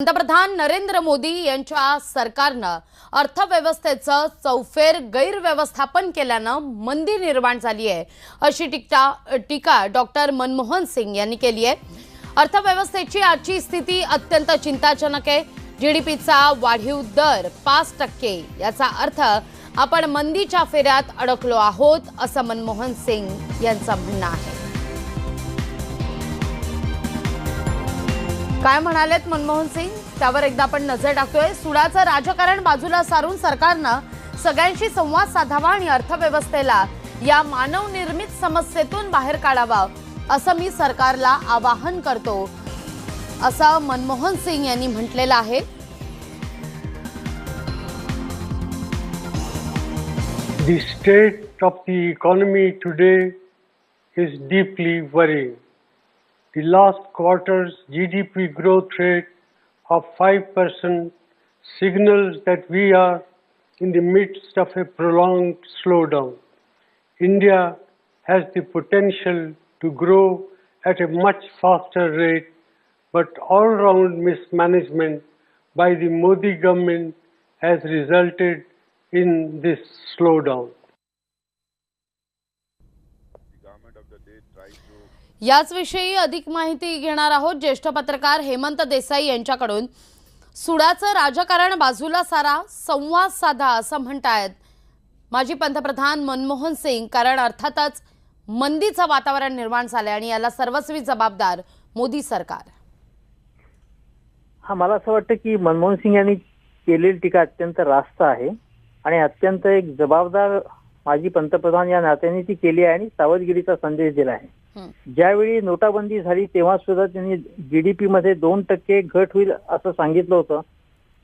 पंतप्रधान नरेंद्र मोदी यांच्या सरकारनं अर्थव्यवस्थेचं चौफेर गैरव्यवस्थापन केल्यानं मंदी निर्माण झाली आहे अशी टीका टीका डॉक्टर मनमोहन सिंग यांनी केली आहे. अर्थव्यवस्थेची आजची स्थिती अत्यंत चिंताजनक आहे. जीडीपीचा वाढीव दर पाच टक्के याचा अर्थ आपण मंदीच्या फेऱ्यात अडकलो आहोत असं मनमोहन सिंग यांचं म्हणणं आहे. काय म्हणालेत मनमोहन सिंग? त्यावर एकदा आपण नजर टाकतोय. सुडाचं राजकारण बाजूला सारून सरकारनं सगळ्यांशी संवाद साधावा आणि अर्थव्यवस्थेला या मानवनिर्मित समस्येतून बाहेर काढावा असं मी सरकारला आवाहन करतो असं मनमोहन सिंग यांनी म्हटलेलं आहे. The state of the economy today is deeply worrying. The last quarter's GDP growth rate of 5% signals that we are in the midst of a prolonged slowdown. India has the potential to grow at a much faster rate, but all round mismanagement by the Modi government has resulted in this slowdown. याचविषयी अधिक माहिती घेणार आहोत ज्येष्ठ पत्रकार हेमंत देसाई यांच्याकडून. सुडाचं राजकारण बाजूला सारा संवाद साधा असं म्हणतायत. माजी पंतप्रधान मनमोहन सिंग कारण अर्थातच मंदीचं वातावरण निर्माण झालंय आणि याला सर्वस्वी जबाबदार मोदी सरकार. हा मला असं वाटतं की मनमोहन सिंग यांनी केलेली टीका अत्यंत रास्त आहे आणि अत्यंत एक जबाबदार माजी पंतप्रधान या नात्याने ती केली आहे आणि सावधगिरीचा संदेश दिला आहे. ज्यावेळी नोटाबंदी झाली तेव्हा सुद्धा त्यांनी जीडीपी मध्ये दोन टक्के घट होईल असं सांगितलं होतं.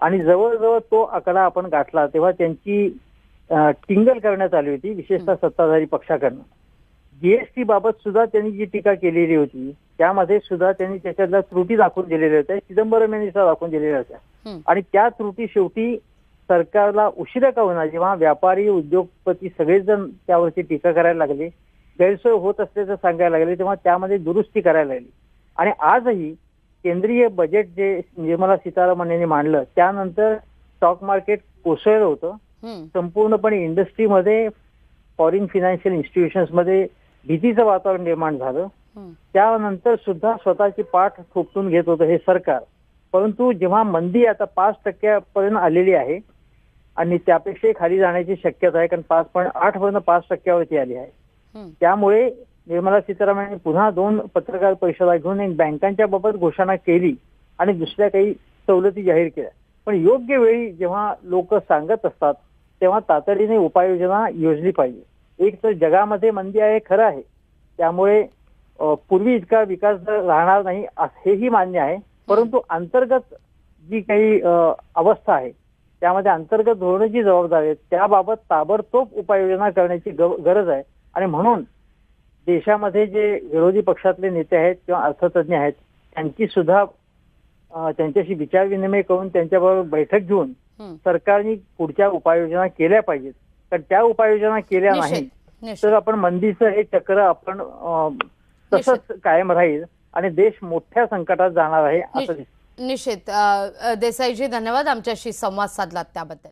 आणि जवळजवळ तो आकडा आपण गाठला तेव्हा त्यांची टिंगल करण्यात आली होती विशेषतः सत्ताधारी पक्षाकडनं. जीएसटी बाबत सुद्धा त्यांनी जी टीका केलेली होती त्यामध्ये सुद्धा त्यांनी त्याच्यातल्या त्रुटी दाखवून दिलेल्या होत्या चिदंबरम यांनी सुद्धा दाखवून दिलेल्या होत्या. आणि त्या त्रुटी शेवटी सरकारला उशिरा का होणार जेव्हा व्यापारी उद्योगपती सगळेच जण त्यावरती टीका करायला लागले गैरसोय होत असल्याचं सांगायला लागले तेव्हा त्यामध्ये दुरुस्ती करायला लागली आणि आजही केंद्रीय बजेट जे निर्मला सीतारामन यांनी मांडलं त्यानंतर स्टॉक मार्केट कोसळलं होतं. संपूर्णपणे इंडस्ट्रीमध्ये फॉरेन फायनान्शियल इन्स्टिट्यूशन्समध्ये भीतीचं वातावरण निर्माण झालं. त्यानंतर सुद्धा स्वतःची पाठ थोपटून घेत होतं हे सरकार परंतु जेव्हा मंदी आता पाच टक्क्यापर्यंत आलेली आहे आणि त्यापेक्षाही खाली जाण्याची शक्यता आहे कारण पाच पॉईंट आठ पर्यंत पाच टक्क्यावरती आली आहे. त्यामुळे निर्मला सीतारामन यांनी पुन्हा दोन पत्रकार परिषदा घेऊन एक बँकांच्या बाबत घोषणा केली आणि दुसऱ्या काही सवलती जाहीर केल्या. पण योग्य वेळी जेव्हा लोक सांगत असतात तेव्हा तातडीने उपाययोजना योजली पाहिजे. एक तर जगामध्ये मंदी आहे खरं आहे. त्यामुळे पूर्वी इतका विकास दर राहणार नाही हेही मान्य आहे. परंतु अंतर्गत जी काही अवस्था आहे त्यामध्ये अंतर्गत धोरणं जी जबाबदारी आहे त्याबाबत ताबडतोब उपाययोजना करण्याची गरज आहे. आणि म्हणून देशामध्ये जे विरोधी पक्षातले नेते आहेत किंवा अर्थतज्ञ आहेत त्यांची सुद्धा त्यांच्याशी विचारविनिमय करून त्यांच्याबरोबर बैठक घेऊन. सरकारने पुढच्या उपाययोजना केल्या पाहिजेत. कारण त्या उपाययोजना केल्या नाही तर आपण मंदीचं हे चक्र आपण तसंच कायम राहील आणि देश मोठ्या संकटात जाणार आहे असं दिसतं निश्चित. देसाईजी धन्यवाद आमच्याशी संवाद साधलात त्याबद्दल.